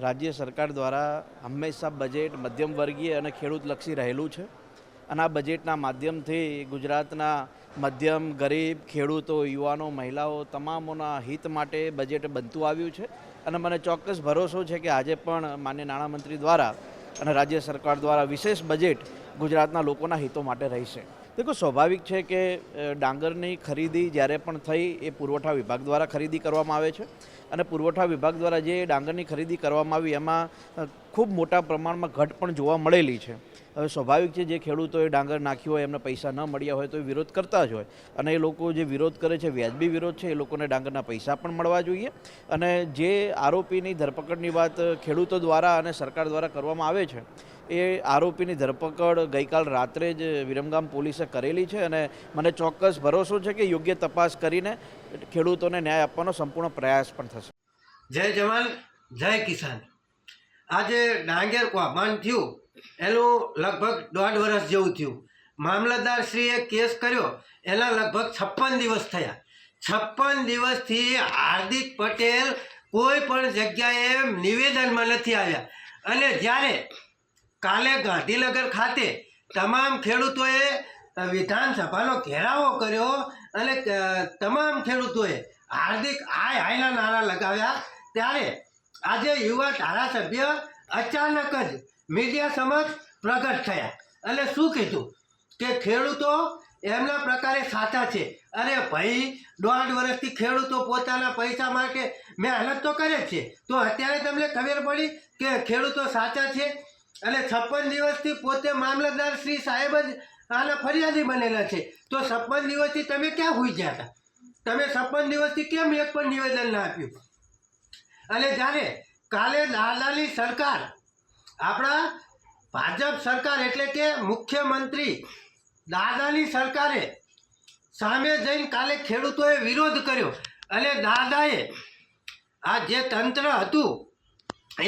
રાજ્ય સરકાર દ્વારા હંમેશા બજેટ મધ્યમ વર્ગીય અને ખેડૂતલક્ષી રહેલું છે. અને આ બજેટના માધ્યમથી ગુજરાતના મધ્યમ, ગરીબ, ખેડૂતો, યુવાનો, મહિલાઓ તમામોના હિત માટે બજેટ બનતું આવ્યું છે. અને મને ચોક્કસ ભરોસો છે કે આજે પણ માન્ય નાણામંત્રી દ્વારા અને રાજ્ય સરકાર દ્વારા વિશેષ બજેટ ગુજરાતના લોકોના હિતો માટે રહેશે. દેખો, સ્વાભાવિક છે કે ડાંગરની ખરીદી જ્યારે પણ થઈ, એ પુરવઠા વિભાગ દ્વારા ખરીદી કરવામાં આવે છે. અને પુરવઠા વિભાગ દ્વારા જે ડાંગરની ખરીદી કરવામાં આવી, એમાં ખૂબ મોટા પ્રમાણમાં ઘટ પણ જોવા મળેલી છે. હવે સ્વાભાવિક છે, જે ખેડૂતોએ ડાંગર નાખ્યું હોય, એમને પૈસા ન મળ્યા હોય તો એ વિરોધ કરતા જ હોય. અને એ લોકો જે વિરોધ કરે છે, વ્યાજબી વિરોધ છે, એ લોકોને ડાંગરના પૈસા પણ મળવા જોઈએ. અને જે આરોપીની ધરપકડની વાત ખેડૂતો દ્વારા અને સરકાર દ્વારા કરવામાં આવે છે, એ આરોપીની ધરપકડ ગઈકાલ રાત્રે જ વિરમગામ પોલીસે કરેલી છે અને મને ચોક્કસ ભરોસો છે કે યોગ્ય તપાસ કરીને ખેડૂતોને ન્યાય આપવાનો સંપૂર્ણ પ્રયાસ પણ થશે. જય જવાન, જય કિસાન. આજે ડાંગેર કૌભાંડ થયું એનું લગભગ દોઢ વર્ષ જેવું થયું. મામલતદારશ્રીએ કેસ કર્યો. એના લગભગ છપ્પન દિવસ થયા. છપ્પન દિવસથી હાર્દિક પટેલ કોઈ પણ જગ્યાએ નિવેદનમાં નથી આવ્યા. અને જ્યારે કાલે ગાંધીનગર ખાતે તમામ ખેડૂતોએ વિધાનસભાનો ઘેરાવો કર્યો અને તમામ ખેડૂતોએ હાર્દિક હાય હાયના નારા લગાવ્યા, ત્યારે આજે યુવા ધારાસભ્ય અચાનક જ મીડિયા સમક્ષ પ્રગટ થયા. અને શું કીધું? કે ખેડૂતો એમના પ્રકારે સાચા છે. અરે ભાઈ, દોઢ વર્ષથી ખેડૂતો પોતાના પૈસા માટે મહેનત તો કરે છે. તો અત્યારે તમને ખબર પડી કે ખેડૂતો સાચા છે અને છપ્પન દિવસથી પોતે મામલતદાર શ્રી સાહેબ જ આના ફરિયાદી બનેલા છે. તો છપ્પન દિવસથી તમે ક્યાં હોઈ ગયા હતા? તમે છપ્પન દિવસથી કેમ એક પણ નિવેદન ના આપ્યું? અને જ્યારે કાલે દાદાની સરકાર, આપણા ભાજપ સરકાર એટલે કે મુખ્યમંત્રી દાદાની સરકારે સામે જઈને કાલે ખેડૂતોએ વિરોધ કર્યો. અને દાદાએ, આ જે તંત્ર હતું,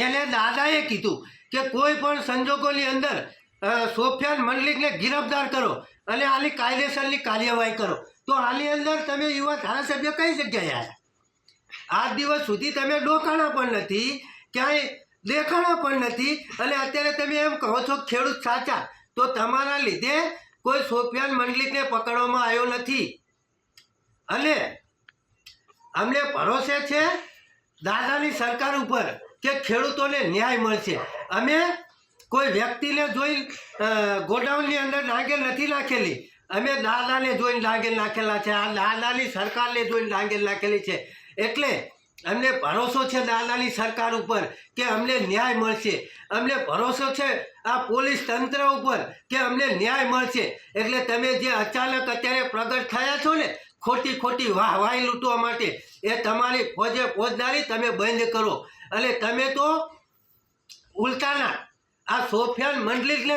એને દાદાએ કીધું કે કોઈ પણ સંજોગોની અંદર સોફિયાન મંડલિકને ગિરફતાર કરો અને આની કાયદેસરની કાર્યવાહી કરો. તો આની અંદર તમે યુવા ધારાસભ્ય કઈ જગ્યાએ આવ્યા? આજ દિવસ સુધી તમે ડોકાણા પણ નથી, ક્યાંય દેખાણા પણ નથી, અને અત્યારે તમે એમ કહો છો ખેડૂત સાચા, તો તમારા લીધે કોઈ સોફિયાન મંડલિકને પકડવામાં આવ્યો નથી. અને અમને ભરોસે છે દાદાની સરકાર ઉપર કે ખેડૂતોને ન્યાય મળશે. અમે કોઈ વ્યક્તિને જોઈ ગોડાઉનની અંદર ડાંગેલ નથી નાખેલી. અમે દાદાને જોઈને ડાંગેલ નાખેલા છે, આ દાદાની સરકારને જોઈને ડાંગેલ નાખેલી છે. એટલે અમને ભરોસો છે દાદાની સરકાર ઉપર કે અમને ન્યાય મળશે. અમને ભરોસો છે આ પોલીસ તંત્ર ઉપર કે અમને ન્યાય મળશે. એટલે તમે જે અચાનક અત્યારે પ્રગટ થયા છો ને, ખોટી ખોટી વાહ વાહી લૂંટવા માટે, એ તમારી ફોજે ફોજદારી તમે બંધ કરો. અને તમે તો ઉલટાના આ સોફિયાન મંડલિકને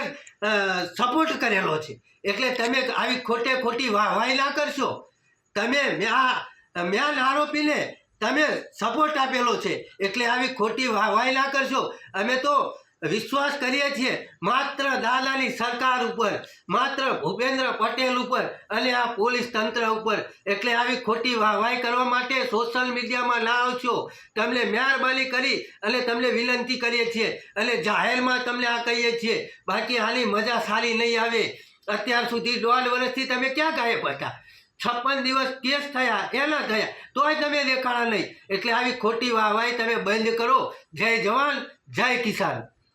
સપોર્ટ કરેલો છે. એટલે તમે આવી ખોટે ખોટી વાહ વાહ ના કરશો. તમે મ્યા મ્યાન આરોપીને તમે સપોર્ટ આપેલો છે. એટલે આવી ખોટી વાહ વાહ ના કરશો. અમે તો વિશ્વાસ કરીએ છીએ માત્ર દાદાની સરકાર ઉપર, માત્ર ભૂપેન્દ્ર પટેલ ઉપર અને આ પોલીસ તંત્ર ઉપર. એટલે આવી ખોટી વાહવાઈ કરવા માટે સોશિયલ મીડિયામાં ના આવશો. તમને મહેરબાની કરી અને તમને વિનંતી કરીએ છીએ અને જાહેરમાં તમને આ કહીએ છીએ, બાકી હાલી મજા સારી નહીં આવે. અત્યાર સુધી દોઢ વર્ષથી તમે ક્યાં ગાયબ હતા? છપ્પન દિવસ કેસ થયા, એના થયા. તોય તમે દેખાડા નહીં. એટલે આવી ખોટી વાહવાહી તમે બંધ કરો. જય જવાન, જય કિસાન.